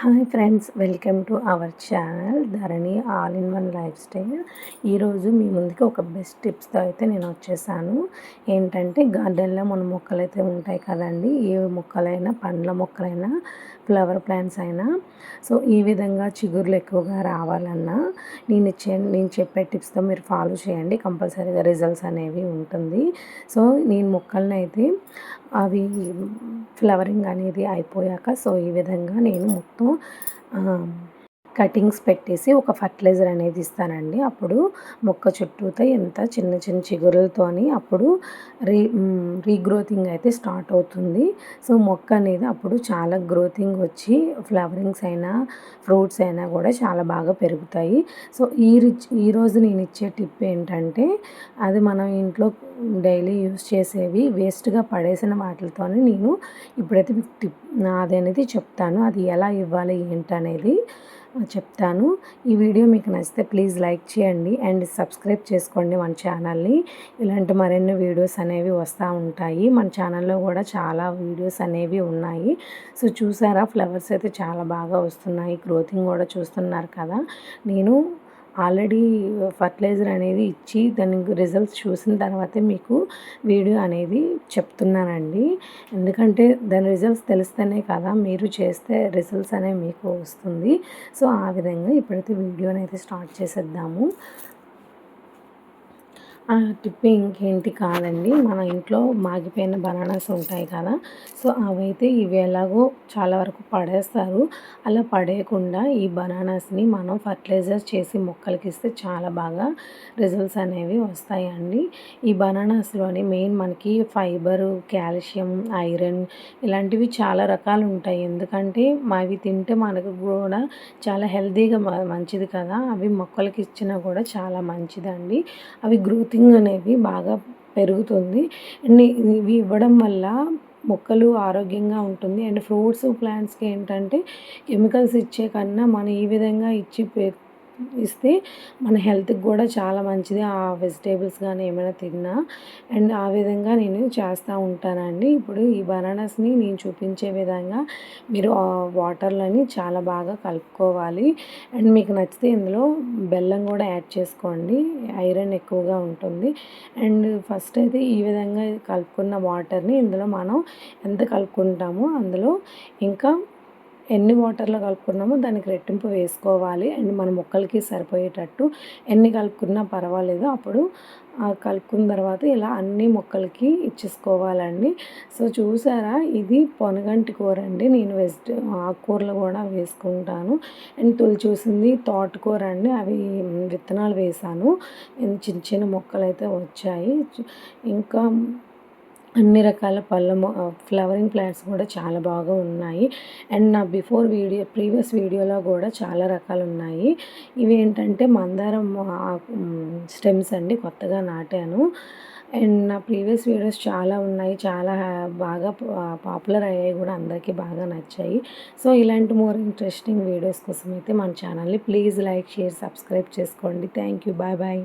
Hi friends welcome to our channel Dharani all in one lifestyle. ఈరోజు మీ ముందుకి ఒక బెస్ట్ టిప్స్తో అయితే నేను వచ్చేసాను. ఏంటంటే గార్డెన్లో మన మొక్కలు అయితే ఉంటాయి కదండి ఏ మొక్కలైనా పండ్ల మొక్కలైనా ఫ్లవర్ ప్లాంట్స్ అయినా. సో ఈ విధంగా చిగురులు ఎక్కువగా రావాలన్నా నేను ఇచ్చే నేను చెప్పే టిప్స్తో మీరు ఫాలో చేయండి. కంపల్సరీగా రిజల్ట్స్ అనేవి ఉంటుంది. సో నేను మొక్కలను అయితే అవి ఫ్లవరింగ్ అనేది అయిపోయాక సో ఈ విధంగా నేను మొత్తం కటింగ్స్ పెట్టేసి ఒక ఫర్టిలైజర్ అనేది ఇస్తానండి. అప్పుడు మొక్క చుట్టూతో ఎంత చిన్న చిన్న చిగురులతోని అప్పుడు రీ రీగ్రోతింగ్ అయితే స్టార్ట్ అవుతుంది. సో మొక్క అనేది అప్పుడు చాలా గ్రోతింగ్ వచ్చి ఫ్లవరింగ్స్ అయినా ఫ్రూట్స్ అయినా కూడా చాలా బాగా పెరుగుతాయి. సో ఈ ఈరోజు నేను ఇచ్చే టిప్ ఏంటంటే అది మనం ఇంట్లో డైలీ యూస్ చేసేవి వేస్ట్గా పడేసిన వాటితోనే నేను ఇప్పుడైతే మీకు టిప్ అది అనేది చెప్తాను. అది ఎలా ఇవ్వాలి ఏంటనేది చెప్తాను. ఈ వీడియో మీకు నచ్చితే ప్లీజ్ లైక్ చేయండి అండ్ సబ్స్క్రైబ్ చేసుకోండి మన ఛానల్ని. ఇలాంటి మరెన్నో వీడియోస్ అనేవి వస్తూ ఉంటాయి. మన ఛానల్లో కూడా చాలా వీడియోస్ అనేవి ఉన్నాయి. సో చూసారా ఫ్లవర్స్ అయితే చాలా బాగా వస్తున్నాయి. గ్రోతింగ్ కూడా చూస్తున్నారు కదా. నేను ఆల్రెడీ ఫర్టిలైజర్ అనేది ఇచ్చి దానికి రిజల్ట్స్ చూసిన తర్వాతే మీకు వీడియో అనేది చెప్తున్నానండి. ఎందుకంటే దాని రిజల్ట్స్ తెలిస్తేనే కదా మీరు చేస్తే రిజల్ట్స్ అనేవి మీకు వస్తుంది. సో ఆ విధంగా ఇప్పుడైతే వీడియోని అయితే స్టార్ట్ చేసేద్దాము. టిప్ ఇంకేంటి కాదండి. మన ఇంట్లో మాగిపోయిన బనానాస్ ఉంటాయి కదా. సో అవైతే ఇవి ఎలాగో చాలా వరకు పడేస్తారు. అలా పడేయకుండా ఈ బనానాస్ని మనం ఫర్టిలైజర్ చేసి మొక్కలకి ఇస్తే చాలా బాగా రిజల్ట్స్ అనేవి వస్తాయండి. ఈ బనానాస్లోని మెయిన్ మనకి ఫైబర్ కాల్షియం ఐరన్ ఇలాంటివి చాలా రకాలు ఉంటాయి. ఎందుకంటే అవి తింటే మనకు కూడా చాలా హెల్తీగా మంచిది కదా. అవి మొక్కలకి ఇచ్చినా కూడా చాలా మంచిదండి. అవి గ్రోత్ గ్రోతింగ్ అనేది బాగా పెరుగుతుంది. అండ్ ఇవి ఇవ్వడం వల్ల మొక్కలు ఆరోగ్యంగా ఉంటుంది. అండ్ ఫ్రూట్స్ ప్లాంట్స్కి ఏంటంటే కెమికల్స్ ఇచ్చే కన్నా మనం ఈ విధంగా ఇచ్చి పె ఇస్తే మన హెల్త్కి కూడా చాలా మంచిది. ఆ వెజిటేబుల్స్ కానీ ఏమైనా తిన్నా. అండ్ ఆ విధంగా నేను చేస్తూ ఉంటానండి. ఇప్పుడు ఈ బనానాస్ని నేను చూపించే విధంగా మీరు వాటర్లని చాలా బాగా కలుపుకోవాలి. అండ్ మీకు నచ్చితే ఇందులో బెల్లం కూడా యాడ్ చేసుకోండి. ఐరన్ ఎక్కువగా ఉంటుంది. అండ్ ఫస్ట్ అయితే ఈ విధంగా కలుపుకున్న వాటర్ని ఇందులో మనం ఎంత కలుపుకుంటామో అందులో ఇంకా ఎన్ని వాటర్లో కలుపుకున్నామో దానికి రెట్టింపు వేసుకోవాలి. అండ్ మన మొక్కలకి సరిపోయేటట్టు ఎన్ని కలుపుకున్నా పర్వాలేదు. అప్పుడు కలుపుకున్న తర్వాత ఇలా అన్ని మొక్కలకి ఇచ్చేసుకోవాలండి. సో చూసారా? ఇది పొనగంటి కూర అండి. నేను వెజిట ఆకుకూరలు కూడా వేసుకుంటాను. అండ్ తొలి చూసింది తోటకూర అండి. అవి విత్తనాలు వేసాను. చిన్న చిన్న మొక్కలు అయితే వచ్చాయి. ఇంకా అన్ని రకాల పళ్ళ ఫ్లవరింగ్ ప్లాంట్స్ కూడా చాలా బాగా ఉన్నాయి. అండ్ నా బిఫోర్ వీడియో ప్రీవియస్ వీడియోలో కూడా చాలా రకాలు ఉన్నాయి. ఇవి ఏంటంటే మందారం స్టెమ్స్ అండి కొత్తగా నాటాను. అండ్ నా ప్రీవియస్ వీడియోస్ చాలా ఉన్నాయి. చాలా బాగా పాపులర్ అయ్యాయి కూడా అందరికీ బాగా నచ్చాయి. సో ఇలాంటి మోర్ ఇంట్రెస్టింగ్ వీడియోస్ కోసం అయితే మన ఛానల్ని ప్లీజ్ లైక్ షేర్ సబ్స్క్రైబ్ చేసుకోండి. Thank you bye bye